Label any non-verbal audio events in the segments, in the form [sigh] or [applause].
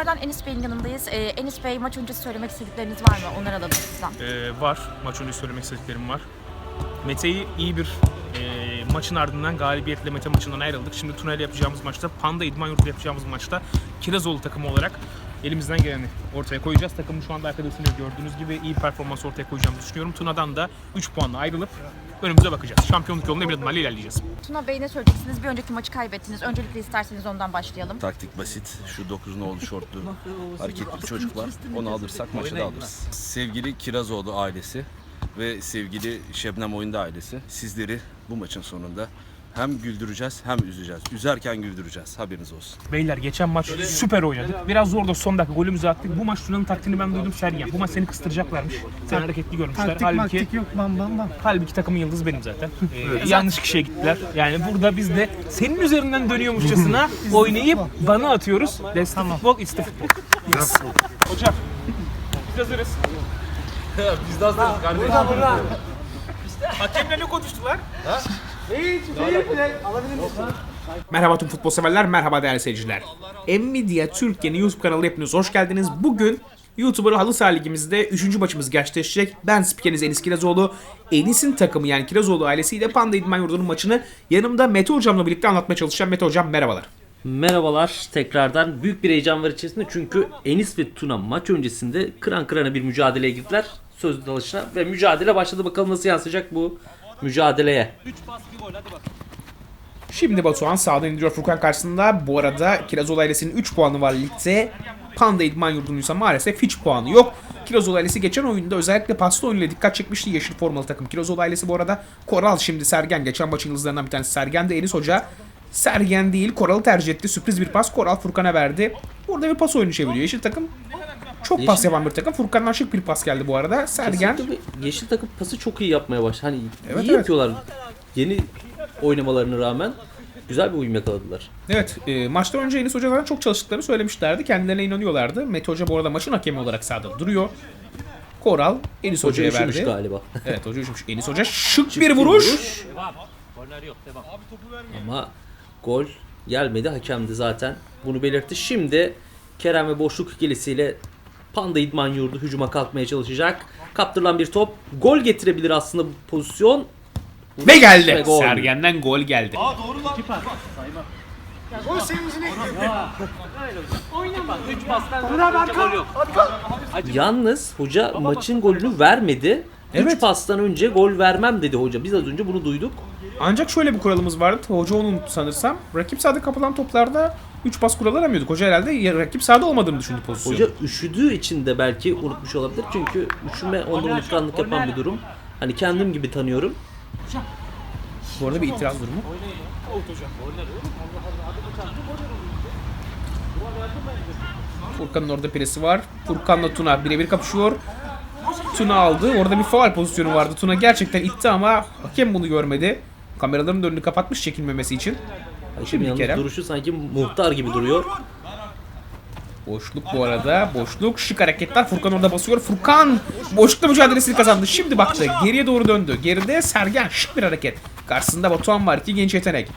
tekrardan Enis Bey'in yanındayız. Ee, Enis Bey maç öncesi söylemek istedikleriniz var mı? Onları alalım sizden. Ee, var. Maç önce söylemek istediklerim var. Mete'yi iyi bir e, maçın ardından galibiyetle Mete maçından ayrıldık. Şimdi Tuna ile yapacağımız maçta, Panda İdman Yurdu'da yapacağımız maçta Kirazoğlu takımı olarak elimizden geleni ortaya koyacağız. Takım şu anda arkada ısınıyor. Gördüğünüz gibi iyi performans ortaya koyacağımızı düşünüyorum. Tuna'dan da 3 puanla ayrılıp önümüze bakacağız. Şampiyonluk yolunda emin adımlarla ilerleyeceğiz. Tuna Bey ne söyleyeceksiniz? Bir önceki maçı kaybettiniz. Öncelikle isterseniz ondan başlayalım. Taktik basit. Şu 9 nolu şortlu [laughs] hareketli çocuk var. Onu alırsak maçı da alırız. Sevgili Kirazoğlu ailesi ve sevgili Şebnem Oyunda ailesi sizleri bu maçın sonunda hem güldüreceğiz hem üzeceğiz. Üzerken güldüreceğiz. Haberiniz olsun. Beyler geçen maç süper oynadık. Biraz zor da son dakika golümüzü attık. Bu maç Tuna'nın taktiğini ben duydum Sergen. Bu maç seni kıstıracaklarmış. Sen hareketli görmüşler. Taktik Halbuki maktik yok bam bam bam. Halbuki takımın yıldızı benim zaten. [laughs] Ee, yanlış kişiye gittiler. Yani burada biz de senin üzerinden dönüyormuşçasına [laughs] oynayıp bana atıyoruz. That's the football, it's the football. Yes. Hocam, biz hazırız. [laughs] biz de hazırız kardeşim. Burada burada. Hakemle ne konuştular? Merhaba tüm futbol severler, merhaba değerli seyirciler. Nvidia Türkiye'nin YouTube kanalı hepiniz hoş geldiniz. Bugün YouTuber Halı Saha Ligimizde 3. maçımız gerçekleşecek. Ben spikeriniz Enis Kirazoğlu. Enis'in takımı yani Kirazoğlu ailesiyle Panda İdman Yurdu'nun maçını yanımda Mete Hocam'la birlikte anlatmaya çalışacağım. Mete Hocam merhabalar. Merhabalar tekrardan büyük bir heyecan var içerisinde çünkü Enis ve Tuna maç öncesinde kıran kırana bir mücadeleye girdiler sözlü dalışına ve mücadele başladı bakalım nasıl yansıyacak bu mücadeleye. Şimdi Batuhan sağdan indiriyor Furkan karşısında. Bu arada Kirazoğlu ailesinin 3 puanı var ligde. Panda İdman Yurdu'nuysa maalesef hiç puanı yok. Kirazoğlu ailesi geçen oyunda özellikle paslı oyunuyla dikkat çekmişti yeşil formalı takım. Kirazoğlu ailesi bu arada Koral şimdi Sergen. Geçen maçın yıldızlarından bir tanesi Sergen de Enis Hoca. Sergen değil Koral'ı tercih etti. Sürpriz bir pas Koral Furkan'a verdi. Burada bir pas oyunu çeviriyor. Yeşil takım çok pas Yeşil- yapan bir takım. Furkan'dan şık bir pas geldi bu arada. Sergen Kesinlikle yeşil takım pası çok iyi yapmaya başladı. Hani Evet, iyi evet. yapıyorlar yeni oynamalarına rağmen güzel bir uyum yakaladılar. Evet, e, maçtan önce Enis Hoca'dan çok çalıştıklarını söylemişlerdi. Kendilerine inanıyorlardı. Mete Hoca bu arada maçın hakemi olarak sahada duruyor. Koral Enis Hoca Hoca'ya verdi. galiba. [laughs] Evet hoca üşümüş. Enis Hoca şık bir vuruş. Ama gol gelmedi. Hakem de zaten bunu belirtti. Şimdi Kerem ve boşluk ikilisiyle Panda İdman Yurdu hücuma kalkmaya çalışacak. Kaptırılan bir top. Gol getirebilir aslında bu pozisyon. Ve geldi. Ve gol. Sergen'den gol geldi. Yalnız hoca maçın golünü vermedi. Evet. 3 pastan önce gol vermem dedi hoca. Biz az önce bunu duyduk. Ancak şöyle bir kuralımız vardı. Hoca onun sanırsam. Rakip sahada kapılan toplarda 3 pas kuralı aramıyorduk. Hoca herhalde rakip sahada olmadığını düşündü pozisyonu. Hoca üşüdüğü için de belki unutmuş olabilir. Çünkü üşüme onda unutkanlık yapan bir durum. Hani kendim gibi tanıyorum. Bu arada bir itiraz durumu. Furkan'ın orada presi var. Furkan'la Tuna birebir kapışıyor. Tuna aldı. Orada bir faal pozisyonu vardı. Tuna gerçekten itti ama hakem bunu görmedi. Kameraların önünü kapatmış çekilmemesi için. Şimdi yalnız Kerem. duruşu sanki muhtar gibi duruyor. Boşluk bu arada. Boşluk. Şık hareketler. Furkan orada basıyor. Furkan boşlukla mücadelesini kazandı. Şimdi baktı. Geriye doğru döndü. Geride Sergen. Şık bir hareket. Karşısında Batuhan var. iki genç yetenek.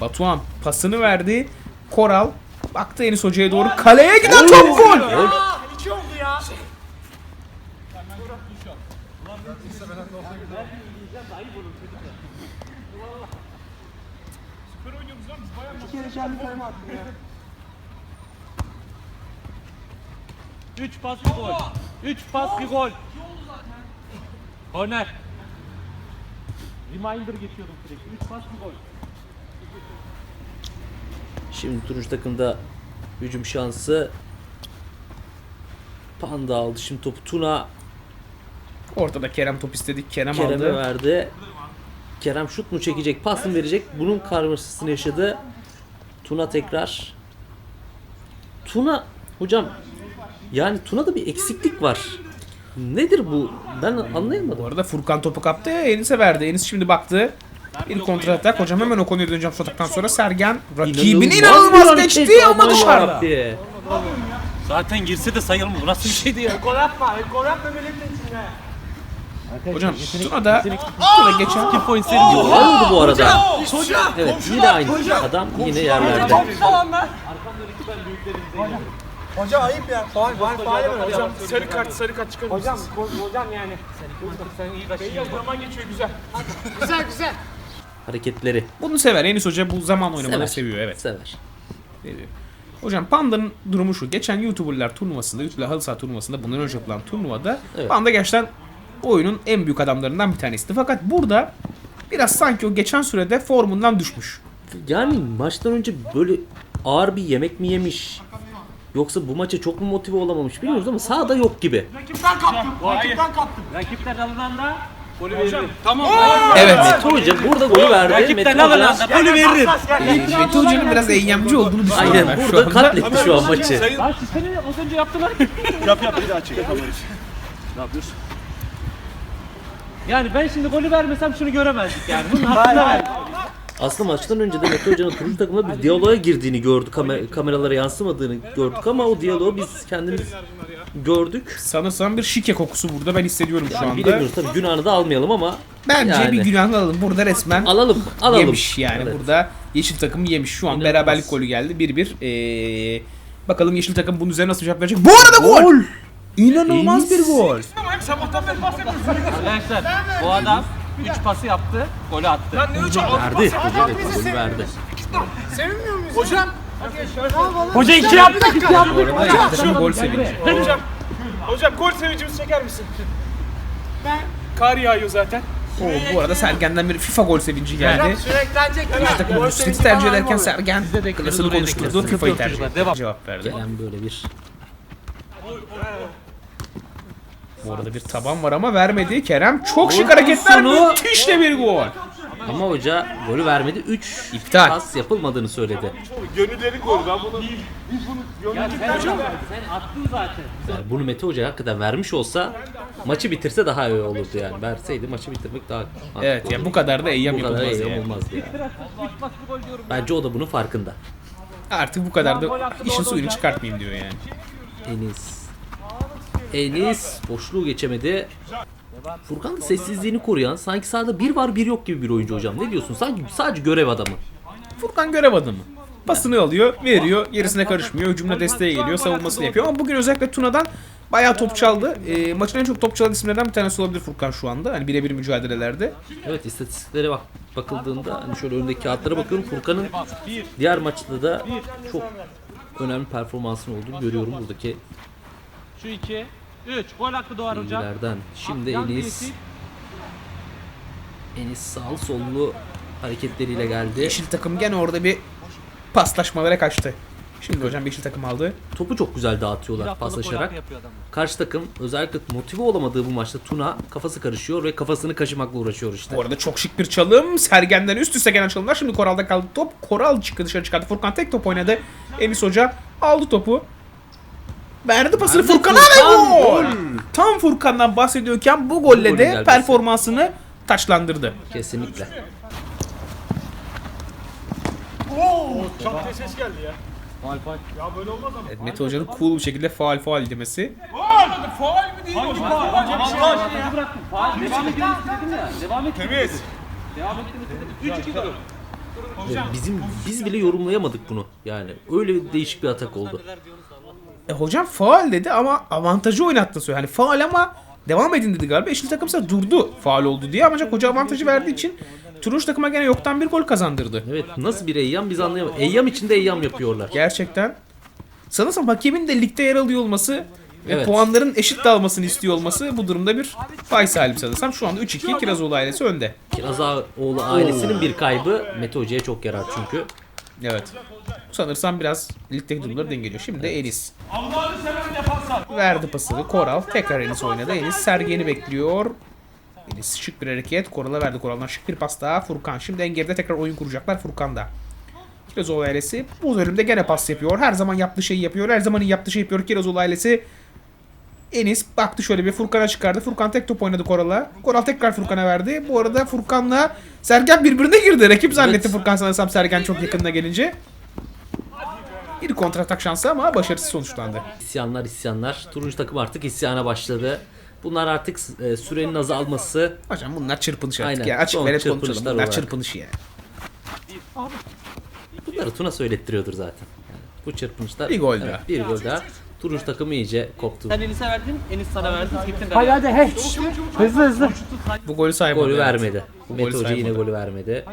Batuhan pasını verdi. Koral baktı Enis Hoca'ya doğru. Kaleye giden top gol. Üç pas bir gol. Üç pas bir gol. Korner. Reminder geçiyordum sürekli. Üç pas bir gol. Şimdi turuncu takımda hücum şansı. Panda aldı şimdi topu Tuna Ortada Kerem top istedik. Kerem, Kerem'e aldı. verdi. Kerem şut mu çekecek, pas mı verecek? Bunun karmaşasını yaşadı. Tuna tekrar. Tuna hocam yani Tuna'da bir eksiklik var. Nedir bu? Ben anlayamadım. Bu arada Furkan topu kaptı. Enis'e verdi. Enis şimdi baktı. Bir kontra atak. Hocam hemen o konuya döneceğim şu ataktan sonra. Sergen rakibini inanılmaz, hareket. geçti ama dışarıda. yarabbi. Zaten girse de sayılmır. Bu nasıl bir şeydi ya? Hocam Tuna da Tuna geçen İki point seri diyor. Var oldu bu arada. Evet yine aynı adam yine yerlerde. Hocam ayıp ya. Faal, faal, faal mi hocam? Sarı kart, sarı kart çıkarır Hocam, hocam yani. Sen iyi kaçırdın. Zaman geçiyor güzel. güzel güzel. Hareketleri Bunu sever. Enis Hoca bu zaman oynamayı seviyor evet. Sever. Seviyor. Hocam Panda'nın durumu şu. Geçen YouTuber'lar turnuvasında, YouTube'lar halı saha turnuvasında bundan önce yapılan turnuvada Evet. Panda gerçekten oyunun en büyük adamlarından bir tanesiydi. Fakat burada biraz sanki o geçen sürede formundan düşmüş. Yani maçtan önce böyle ağır bir yemek mi yemiş? Yoksa bu maça çok mu motive olamamış bilmiyoruz ama sahada yok gibi. Rakipten kaptım. Rakipten kaptım. Rakipten alınan da golü verir. Tamam. Evet. Mete Hoca burada golü verdi. Rakipten alınan da golü verir. Mete Hoca'nın biraz eyyamcı olduğunu düşünüyorum aynen ben şu burada katletti şu an maçı. Lan siz seni az önce yaptılar. Yap yap bir daha çek. Ne yapıyorsun? Yani ben şimdi golü vermesem şunu göremezdik yani. Bunun hakkını ver. Aslında maçtan önce de Mete Hoca'nın turuncu takımla bir diyaloğa girdiğini gördük. Kamer- kameralara yansımadığını gördük ama o diyaloğu biz kendimiz gördük. Sanırsam bir şike kokusu burada ben hissediyorum şu anda. Bilemiyoruz tabii günahını da almayalım ama Bence yani. bir günahını alalım. Burada resmen alalım alalım. yemiş yani. Evet. Burada yeşil takım yemiş. Şu an İnanılmaz. beraberlik golü geldi. 1-1. Ee, bakalım yeşil takım bunun üzerine nasıl cevap verecek. Bu arada gol! İnanılmaz bir gol. Tamam sabahtan beri pas yapıyorsun. Arkadaşlar bu adam 3 pası yaptı, golü attı. Lan ne hocam? Verdi. Hoca evet, golü verdi. Sevinmiyor muyuz? Hocam. Hoca 2 yaptı. Bu arada yeşil takım gol sevinci. Hocam. Hocam gol sevincimizi çeker misin? Ben. Kar yağıyor zaten. Oo, bu arada Sergen'den bir FIFA gol sevinci geldi. Süreklenecek? Takım Gol Nusret'i sevinci tercih ederken? Sergen klasını konuşturdu. FIFA'yı tercih etti. Devam. Cevap verdi. Gelen böyle bir Bu arada bir taban var ama vermedi. Kerem çok şık hareketler. sonu- Müthiş de bir gol. ama hoca golü vermedi. 3 İptal. pas yapılmadığını söyledi. Gönüllerin golü. Ben bunu... Ya sen, sen attın zaten. Yani bunu Mete Hoca hakikaten vermiş olsa maçı bitirse daha iyi olurdu yani. Verseydi maçı bitirmek daha mantıklı Evet ya bu kadar da eyyam Bu kadar yapılmaz eyyam yani. olmazdı yani. 3 paslı gol diyorum. Bence o da bunun farkında. Artık bu kadar da işin suyunu çıkartmayayım diyor yani. Enis. Enis boşluğu geçemedi. Furkan da sessizliğini koruyan sanki sahada bir var bir yok gibi bir oyuncu hocam. Ne diyorsun? Sanki sadece görev adamı. Furkan görev adamı. Pasını alıyor, veriyor, gerisine karışmıyor. Hücumda desteğe geliyor, savunmasını yapıyor. Ama bugün özellikle Tuna'dan bayağı top çaldı. Ee, maçın en çok top çalan isimlerden bir tanesi olabilir Furkan şu anda. Hani birebir mücadelelerde. Evet istatistiklere bak bakıldığında hani şöyle önündeki kağıtlara bakıyorum Furkan'ın diğer maçta da çok önemli performansın olduğunu görüyorum buradaki Şu 2, 3. Gol hakkı doğar hocam. Şimdi Yan Enis. Enis sağlı sollu hareketleriyle geldi. Yeşil takım gene orada bir paslaşmalara kaçtı. Şimdi hocam yeşil takım aldı. Topu çok güzel dağıtıyorlar paslaşarak. Karşı takım özellikle motive olamadığı bu maçta Tuna kafası karışıyor ve kafasını kaşımakla uğraşıyor işte. Bu arada çok şık bir çalım. Sergen'den üst üste gelen çalımlar. Şimdi Koral'da kaldı top. Koral çıktı dışarı çıkardı. Furkan tek top oynadı. Enis Hoca aldı topu. Verdi pasını Verdi Furkan'a ve Furkan, gol. Tam Furkan'dan bahsediyorken bu golle golün de gelmesi. performansını taçlandırdı. Kesinlikle. Çat diye ses geldi ya. Faal faal. Ya böyle olmaz ama. Evet, Mete Hoca'nın cool bir şekilde faal faal demesi. Faal mı? Faal mi değil mi hocam? Faal bir şey var. Faal bıraktım. Faal devam ettiğini istedim ya. Devam ettiğini Temiz. Devam ettiğini istedim. 3-2 gol. Bizim biz bile yorumlayamadık bunu. Yani öyle bir değişik bir atak oldu. E, hocam faal dedi ama avantajı oynattı söylüyor. Hani faal ama devam edin dedi galiba. Yeşil takımsa durdu faal oldu diye. Ancak hoca avantajı verdiği için turuncu takıma gene yoktan bir gol kazandırdı. Evet nasıl bir Eyyam biz anlayamadık. Eyyam içinde Eyyam yapıyorlar. Gerçekten. Sanırsam hakemin de ligde yer alıyor olması ve Evet. puanların eşit dağılmasını istiyor olması bu durumda bir pay sahibi sanırsam. Şu anda 3-2 Kirazoğlu ailesi önde. Kirazoğlu ailesinin bir kaybı Mete Hoca'ya çok yarar çünkü. Evet. Sanırsam biraz ligdeki durumları dengeliyor. Şimdi de Enis. Verdi pasını. Koral tekrar Enis oynadı. Enis Sergen'i bekliyor. Enis şık bir hareket. Koral'a verdi. Koral'dan şık bir pas daha. Furkan. Şimdi en geride tekrar oyun kuracaklar. Furkan da. Kirazoğlu ailesi bu bölümde gene pas yapıyor. Her zaman yaptığı şeyi yapıyor. Her zaman yaptığı şeyi yapıyor Kirazoğlu ailesi. Enis baktı şöyle bir Furkan'a çıkardı. Furkan tek top oynadı Koral'a. Koral tekrar Furkan'a verdi. Bu arada Furkan'la Sergen birbirine girdi. Rakip zannetti Furkan sanırsam Sergen çok yakınına gelince. Bir kontratak şansı ama başarısız sonuçlandı. İsyanlar isyanlar. Turuncu takım artık isyana başladı. Bunlar artık e, sürenin azalması. Hocam bunlar çırpınış artık Aynen, ya. Açık ve net konuşalım. Bunlar olarak. çırpınış ya. Bunları Tuna söylettiriyordur zaten. Yani bu çırpınışlar. Bir gol Evet, daha. Bir gol daha. Turuncu takım iyice koptu. Sen Enis'e verdin, Enis sana verdi. Gittin Hadi hadi hey. Hızlı hızlı. Bu golü saymadı. Golü vermedi. Bu Mete Hoca yine saymadı. golü vermedi.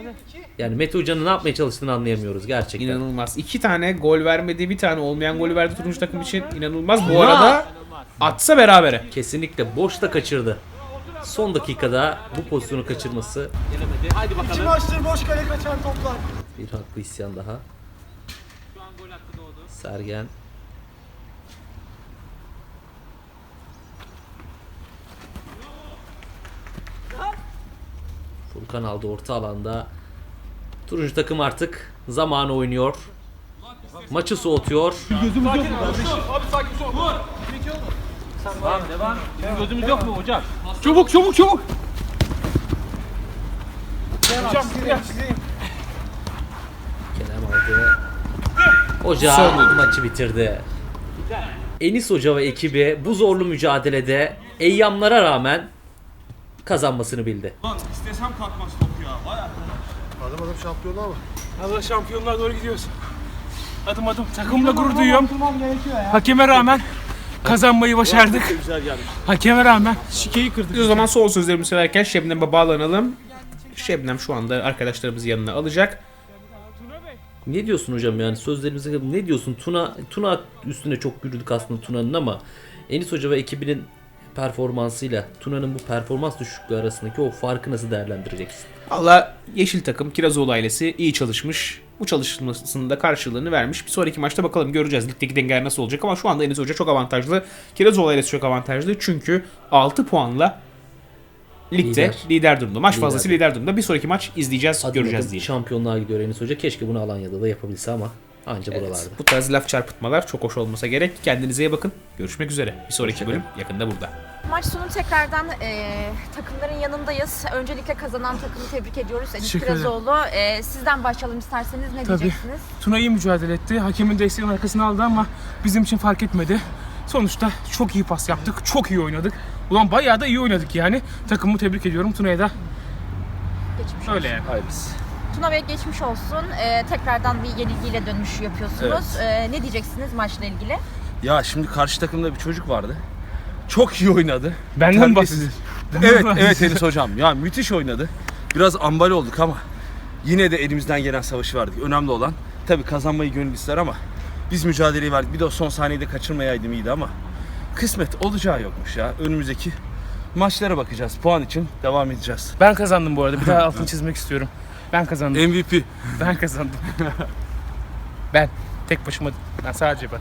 Yani Mete Hoca'nın ne yapmaya çalıştığını anlayamıyoruz gerçekten. İnanılmaz. İki tane gol vermedi, bir tane olmayan golü verdi turuncu takım için. İnanılmaz. Bu arada atsa berabere. Kesinlikle boşta kaçırdı. Son dakikada bu pozisyonu kaçırması Gelemedi. Hadi İki bakalım. maçtır boş kale kaçan toplar. bir haklı isyan daha. Sergen Furkan aldı orta alanda. Turuncu takım artık zamanı oynuyor. Maçı soğutuyor. Devam devam. Bizim gözümüz yok mu hocam? Çabuk çabuk çabuk. Hocam. Kerem aldı. Hoca maçı bitirdi. Enis Hoca ve ekibi bu zorlu mücadelede eyyamlara rağmen kazanmasını bildi. Adım adım şampiyonluğa mı? Allah şampiyonluğa doğru gidiyoruz. Adım adım takımla gurur duyuyorum. Hakeme rağmen kazanmayı başardık. Hakeme rağmen şikeyi kırdık. Biz o zaman son sözlerimizi söylerken Şebnem'e bağlanalım. Şebnem şu anda arkadaşlarımızı yanına alacak. Ne diyorsun hocam yani sözlerimize ne diyorsun? Tuna Tuna üstüne çok yürüdük aslında Tuna'nın ama Enis Hoca ve ekibinin performansıyla Tuna'nın bu performans düşüklüğü arasındaki o farkı nasıl değerlendireceksin? Valla Yeşil takım Kirazoğlu ailesi iyi çalışmış. Bu çalışmasının da karşılığını vermiş. Bir sonraki maçta bakalım göreceğiz ligdeki dengeler nasıl olacak ama şu anda Enis Hoca çok avantajlı. Kirazoğlu ailesi çok avantajlı çünkü 6 puanla ligde lider, Lider. durumda. Maç Lider. fazlası lider durumda. Bir sonraki maç izleyeceğiz, Adım göreceğiz diye. Şampiyonluğa gidiyor Enis Hoca. Keşke bunu Alanya'da da yapabilse ama anca buralarda. Bu tarz laf çarpıtmalar çok hoş olmasa gerek. Kendinize iyi bakın. Görüşmek üzere. Bir sonraki bölüm yakında burada. Maç sonu tekrardan e, takımların yanındayız. Öncelikle kazanan takımı tebrik ediyoruz. Ederim. Kirazoğlu. E, sizden başlayalım isterseniz. Ne Tabii. diyeceksiniz? Tuna iyi mücadele etti. Hakemin desteğinin arkasına aldı ama bizim için fark etmedi. Sonuçta çok iyi pas yaptık. Çok iyi oynadık. Ulan bayağı da iyi oynadık yani. Takımı tebrik ediyorum. Tuna'ya da Geçmiş öyle yani. Hayırlısı. Tuna Bey geçmiş olsun. E, tekrardan bir yenilgiyle dönüş yapıyorsunuz. E, ne diyeceksiniz maçla ilgili? Ya şimdi karşı takımda bir çocuk vardı. Çok iyi oynadı. Benden mi Terbiyesiz. bahsediyorsun? Evet, evet Enis hocam. Ya müthiş oynadı. Biraz ambal olduk ama yine de elimizden gelen savaşı verdik. Önemli olan tabii kazanmayı gönül ister ama biz mücadeleyi verdik. Bir de o son saniyede kaçırmayaydım iyiydi ama kısmet olacağı yokmuş ya. Önümüzdeki maçlara bakacağız. Puan için devam edeceğiz. Ben kazandım bu arada. Bir daha [laughs] altını çizmek istiyorum. Ben kazandım. MVP. [laughs] Ben kazandım. ben. Tek başıma. Ben sadece ben.